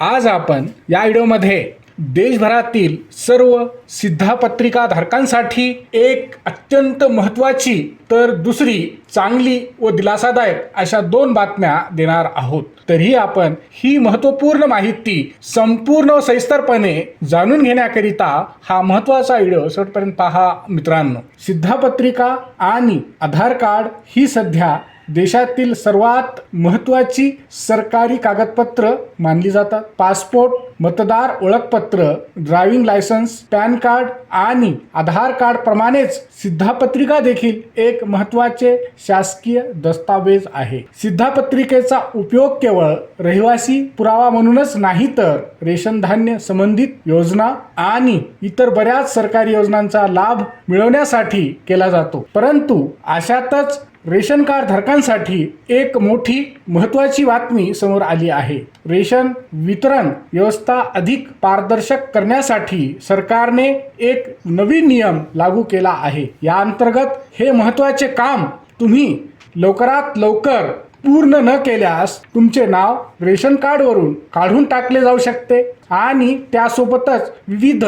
आज आपण या व्हिडिओमध्ये देशभरातील सर्व सिद्धापत्रिका धारकांसाठी एक अत्यंत महत्त्वाची तर दुसरी चांगली व दिलासादायक अशा दोन बातम्या देणार आहोत. तरीही आपण ही महत्त्वपूर्ण माहिती संपूर्ण सविस्तरपणे जाणून घेण्याकरिता हा महत्त्वाचा व्हिडिओ शेवटपर्यंत पहा मित्रांनो. सिद्धापत्रिका आणि आधार कार्ड ही सध्या देशातील सर्वात महत्त्वाची सरकारी कागदपत्र मानली जातात. पासपोर्ट मतदार ओळखपत्र ड्रायव्हिंग लायसन्स पॅन कार्ड आणि आधार कार्ड प्रमाणेच सिद्धापत्रिका देखील एक महत्त्वाचे शासकीय दस्तावेज आहे. सिद्धापत्रिकेचा उपयोग केवळ रहिवासी पुरावा म्हणूनच नाही तर रेशन धान्य संबंधित योजना आणि इतर बऱ्याच सरकारी योजनांचा लाभ मिळवण्यासाठी केला जातो. परंतु अशातच रेशन कार्ड धारकांसाठी एक मोठी महत्वाची बातमी समोर आली आहे. रेशन वितरण व्यवस्था अधिक पारदर्शक करण्यासाठी सरकारने एक नवीन नियम लागू केला आहे. या अंतर्गत हे महत्त्वाचे काम तुम्ही लवकरात लवकर पूर्ण न केल्यास तुमचे नाव रेशन कार्डवरून काढून टाकले जाऊ शकते आणि त्यासोबतच विविध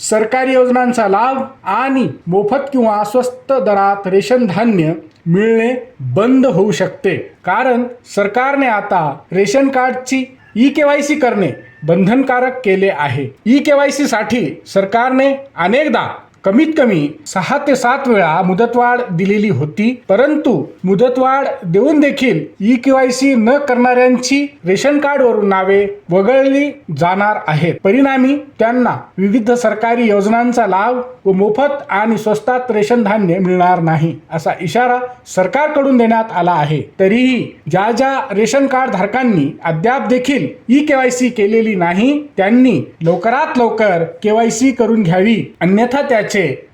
सरकारी योजनांचा लाभ आणि मोफत किंवा स्वस्त दरात रेशन धान्य मिळणे बंद होऊ शकते. कारण सरकारने आता रेशन कार्डची ई के वाय सी करणे बंधनकारक केले आहे. ई के वाय सी साठी सरकारने अनेकदा कमीत कमी सहा ते सात वेळा मुदतवाढ दिलेली होती परंतु मुदतवाढ देऊन देखील ई केवायसी न करणाऱ्यांची रेशन कार्डवरून नावे वगळली जाणार आहेत. परिणामी त्यांना विविध सरकारी योजनांचा लाभ व मोफत आणि स्वस्तात रेशन धान्य मिळणार नाही असा इशारा सरकारकडून देण्यात आला आहे. तरीही ज्या ज्या रेशन कार्ड धारकांनी अद्याप देखील ई केवायसी केलेली नाही त्यांनी लवकरात लवकर केवायसी करून घ्यावी. अन्यथा त्याची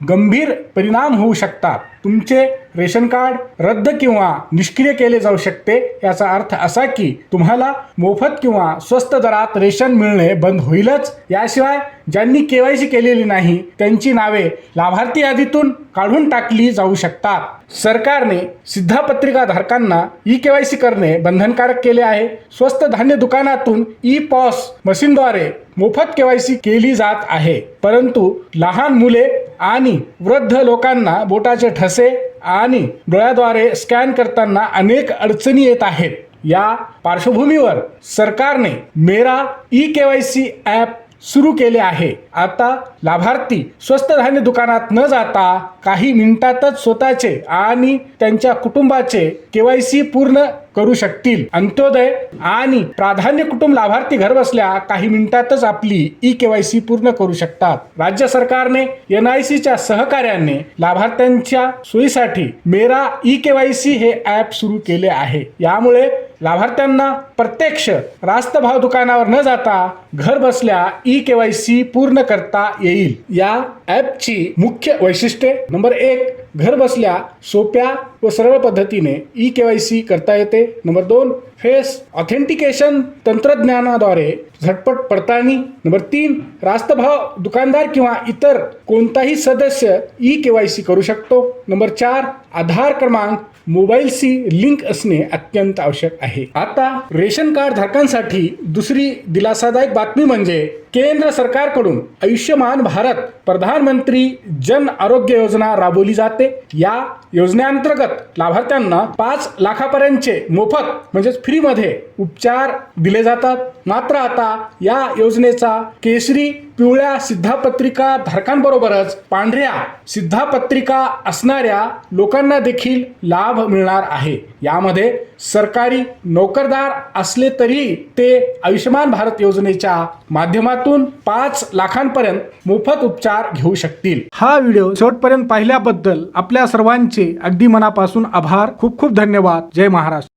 गंभीर परिणाम होऊ शकतात. तुमचे रेशन कार्ड रद्द किंवा निष्क्रिय केले जाऊ शकते. याचा अर्थ असा की तुम्हाला मोफत किंवा स्वस्त दरात रेशन मिळणे बंद होईलच. याशिवाय ज्यांनी केवायसी केलेली नाही त्यांची नावे लाभार्थी यादीतून काढून टाकली जाऊ शकतात. सरकारने सिद्धापत्रिका धारकांना ई केवायसी करणे बंधनकारक केले आहे. स्वस्त धान्य दुकानातून ई पॉस मशीनद्वारे मोफत केवायसी केली जात आहे. परंतु लहान मुले आणि वृद्ध लोकांना बोटाचे ठसे आणि डोळ्याद्वारे स्कॅन करताना अनेक अडचणी येत आहेत. या पार्श्वभूमीवर सरकारने मेरा ई केवायसी ॲप सुरू केले आहे. आता लाभार्थी स्वस्त धान्य दुकानात न जाता काही मिनिटातच स्वतःचे आणि त्यांच्या कुटुंबाचे केवायसी पूर्ण करू शकतील. अंत्योदय आणि प्राधान्य कुटुंब लाभार्थी घर बसल्या काही मिनिटातच आपली ई केवायसी पूर्ण करू शकतात. राज्य सरकारने एन आय सीच्या सहकार्याने लाभार्थ्यांच्या सोयीसाठी मेरा ई केवायसी हे ॲप सुरू केले आहे. यामुळे लाभार्थ्यांना प्रत्यक्ष रास्त भाव दुकानावर न जाता घर बसल्या ई केवायसी पूर्ण करता येईल. या ॲपची मुख्य वैशिष्ट्ये नंबर एक घर बसल्या सोप्या व सरळ पद्धतीने ई केवायसी करता येते. नंबर दोन फेस ऑथेंटिकेशन तंत्रज्ञानाद्वारे झटपट पडताळणी. नंबर तीन रास्तभाव दुकानदार किंवा इतर कोणताही सदस्य ई केवायसी करू शकतो. नंबर चार आधार क्रमांक मोबाईलशी लिंक असणे अत्यंत आवश्यक आहे. आता रेशन कार्ड धारकांसाठी दुसरी दिलासादायक बातमी म्हणजे केंद्र सरकारकडून आयुष्यमान भारत प्रधानमंत्री जन आरोग्य योजना राबवली जाते. या योजनेअंतर्गत लाभार्थ्यांना पाच लाखापर्यंतचे मोफत म्हणजेच फ्रीमध्ये उपचार दिले जातात. मात्र आता या योजनेचा केसरी पिवळ्या सिद्धापत्रिका धारकांबरोबरच पांढऱ्या सिद्धापत्रिका असणाऱ्या लोकांना देखील लाभ मिळणार आहे. यामध्ये सरकारी नोकरदार असले तरी ते आयुष्यमान भारत योजनेच्या माध्यमात लाखातून पाच लाखांपर्यंत मोफत उपचार घेऊ शकतील. हा व्हिडिओ शेवटपर्यंत पाहिल्याबद्दल आपल्या सर्वांचे अगदी मनापासून आभार. खूप खूप धन्यवाद. जय महाराष्ट्र.